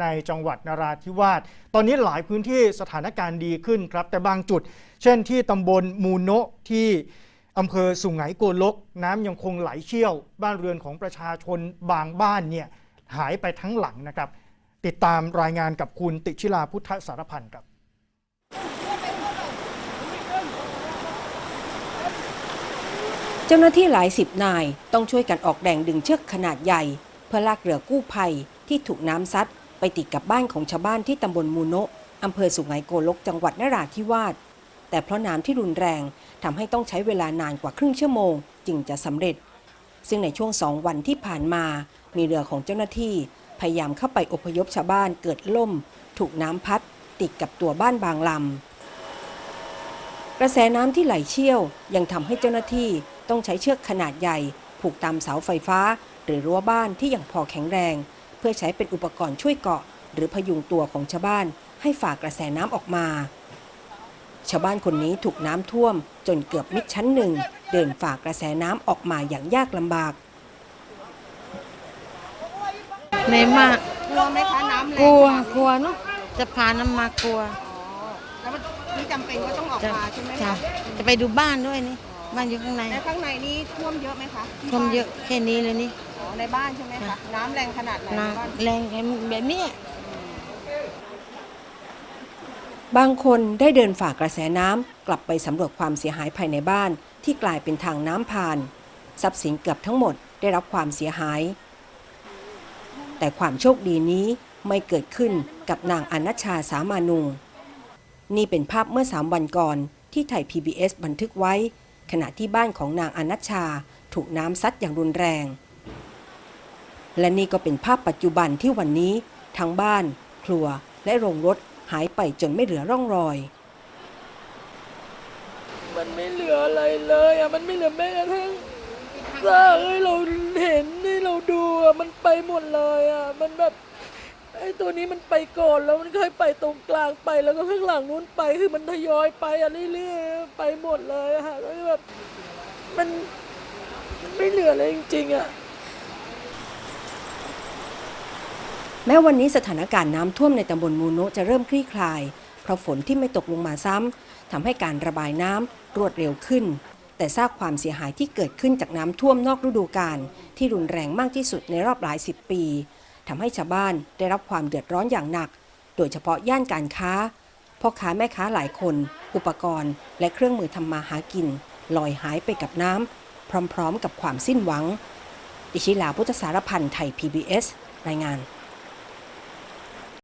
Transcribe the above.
ในจังหวัดนราธิวาส ตอนนี้หลายพื้นที่สถานการณ์ดีขึ้นครับ แต่บางจุด เช่นที่ตำบลมูโนะที่อำเภอสุไหงโกลก น้ำยังคงไหลเชี่ยว บ้านเรือนของประชาชนบางบ้านเนี่ยหายไปทั้งหลังนะครับ ติดตามรายงานกับคุณติชิลาพุทธสารพันธ์ครับเจ้าหน้าที่หลายสิบนายต้องช่วยกันออกแรงดึงเชือกขนาดใหญ่ เพื่อลากเรือกู้ภัยที่ถูกน้ำซัด ไปติดกับบ้านของชาวบ้านที่ตำบลมูโนะอำเภอสุไหงโกลกจังหวัดนราธิวาสแต่เพราะน้ำที่รุนแรงทำให้ต้องใช้เวลานานกว่าครึ่งชั่วโมง จึงจะสำเร็จ ซึ่งในช่วงสองวันที่ผ่านมา มีเรือของเจ้าหน้าที่ พยายามเข้าไปอพยพชาวบ้านเกิดล่ม ถูกน้ำพัด ติดกับตัวบ้านบางลำกระแสน้ำที่ไหลเชี่ยว ยังทำให้เจ้าหน้าที่ต้องใช้เชือกขนาดใหญ่ ผูกตามเสาไฟฟ้า หรือรั้วบ้านที่ยังพอแข็งแรง เพื่อใช้เป็นอุปกรณ์ช่วยเกาะ หรือพยุงตัวของชาวบ้านให้ฝ่ากระแสน้ำออกมา ชาวบ้านคนนี้ถูกน้ำท่วม จนเกือบมิดชั้นหนึ่ง เดินฝ่ากระแสน้ำออกมาอย่างยากลำบากเหนื่อยมากกลัวไหมคะน้ำแรงกลัวขนาดนี้กลัวเนาะจะพาน้ำมากลัวแล้วมันนี่จำเป็นก็ต้องออกจะมาใช่ไหมจะคะจะไปดูบ้านด้วยนี่บ้านอยู่ข้างในในข้างในนี่ท่วมเยอะไหมคะที่ท่วมบ้านเยอะแค่นี้เลยนี่ อ๋อในบ้านใช่ไหมคะ น้ำแรงขนาดไหนน้บ้านำแรงแบบนี้ บางคนได้เดินฝ่ากระแสน้ำกลับไปสำรวจความเสียหายภายในบ้านที่กลายเป็นทางน้ำผ่าน ทรัพย์สินเกือบทั้งหมดได้รับความเสียหาย แต่ความโชคดีนี้ไม่เกิดขึ้นกับนางอนัชชาสามานุง นี่เป็นภาพเมื่อสามวันก่อนที่ไทย PBS บันทึกไว้ ขณะที่บ้านของนางอนัชชาถูกน้ำซัดอย่างรุนแรง และนี่ก็เป็นภาพปัจจุบันที่วันนี้ ทั้งบ้าน ครัว และโรงรถหายไปจนไม่เหลือร่องรอย มันไม่เหลืออะไรเลยอะ มันไม่เหลือแม้กระทั่งซากให้เราเห็นให้เราดูอะ มันไปหมดเลยอะ มันแบบไอ้ตัวนี้มันไปก่อนแล้วมันค่อยไปตรงกลางไปแล้วก็ข้างหลังนู้นไปคือมันทยอยไปอะเรื่อยๆไปหมดเลยอะค่ะแล้วแบบมันมันไม่เหลืออะไรจริงๆอะ แม้วันนี้สถานการณ์น้ำท่วมในตำบลมูโนะจะเริ่มคลี่คลาย เพราะฝนที่ไม่ตกลงมาซ้ำทำให้การระบายน้ำรวดเร็วขึ้น แต่ซากความเสียหายที่เกิดขึ้นจากน้ำท่วมนอกฤดูกาลที่รุนแรงมากที่สุดในรอบหลายสิบปีทำให้ชาวบ้านได้รับความเดือดร้อนอย่างหนัก โดยเฉพาะย่านการค้าพ่อค้าแม่ค้าหลายคน อุปกรณ์ และเครื่องมือทำมาหากิน ลอยหายไปกับน้ำพร้อมๆ กับความสิ้นหวังดิชิลาพุทธสารพันธ์ไทย PBS รายงาน